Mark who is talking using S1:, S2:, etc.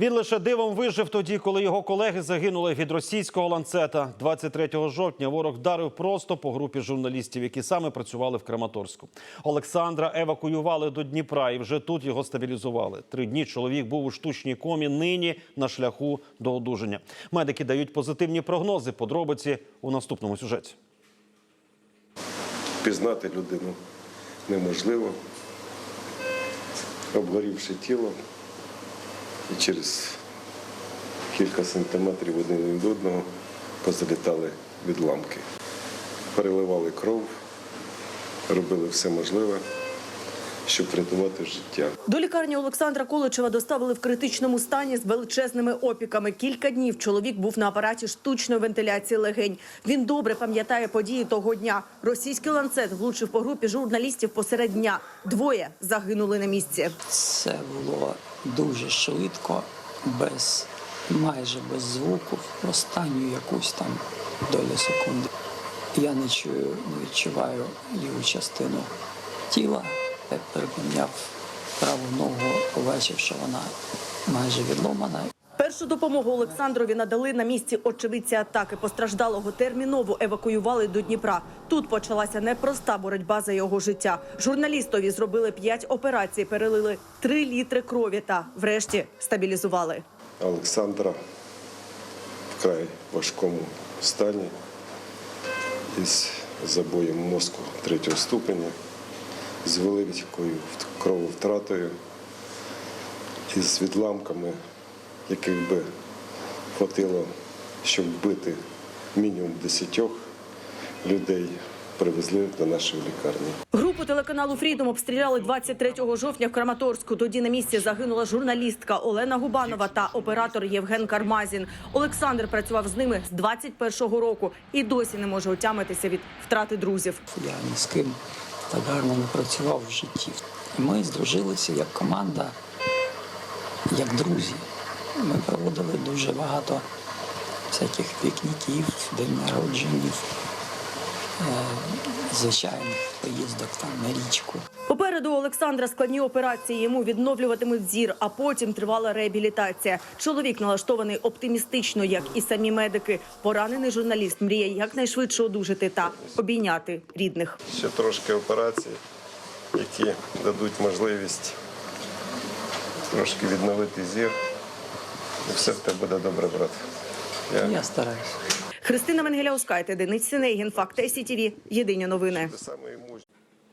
S1: Він лише дивом вижив тоді, коли його колеги загинули від російського ланцета. 23 жовтня ворог вдарив просто по групі журналістів, які саме працювали в Краматорську. Олександра евакуювали до Дніпра, і вже тут його стабілізували. Три дні чоловік був у штучній комі. Нині на шляху до одужання. Медики дають позитивні прогнози. Подробиці у наступному сюжеті.
S2: Пізнати людину неможливо, обгорівши тіло, і через кілька сантиметрів один від одного позалітали відламки. Переливали кров, робили все можливе, щоб врятувати життя.
S3: До лікарні Олександра Количева доставили в критичному стані з величезними опіками. Кілька днів чоловік був на апараті штучної вентиляції легень. Він добре пам'ятає події того дня. Російський ланцет влучив по групі журналістів посеред дня. Двоє загинули на місці.
S4: Це було дуже швидко, без майже без звуку, в останню якусь там долю секунди. Я не чую, не відчуваю ліву частину тіла. Я припиняв праву ногу, побачив, що вона майже відломана.
S3: Першу допомогу Олександрові надали на місці очевидці атаки. Постраждалого терміново евакуювали до Дніпра. Тут почалася непроста боротьба за його життя. Журналістові зробили п'ять операцій, перелили три літри крові та, врешті, стабілізували.
S2: Олександра вкрай важкому стані із забоєм мозку третього ступеня, з великою крововтратою і з відламками, яких би хватило, щоб вбити мінімум десятьох людей, привезли до нашої лікарні.
S3: Групу телеканалу Фрідом обстріляли 23 жовтня в Краматорську. Тоді на місці загинула журналістка Олена Губанова та оператор Євген Кармазін. Олександр працював з ними з 21-го року і досі не може отямитися від втрати друзів.
S4: Я ні з ким так гарно не працював в житті. І ми здружилися як команда, як друзі. Ми проводили дуже багато всяких пікніків, день народженів, е, звичайних поїздок там на річку.
S3: Попереду Олександра складні операції. Йому відновлюватимуть зір, а потім тривала реабілітація. Чоловік налаштований оптимістично, як і самі медики. Поранений журналіст мріє якнайшвидше одужати та обійняти рідних.
S2: Ще трошки операцій, які дадуть можливість трошки відновити зір. І все в тебе буде добре, брат. Я
S4: Я стараюся.
S3: Христина Менгеляускайте, Денис Синегін, Факт СІТВ. Єдині новини.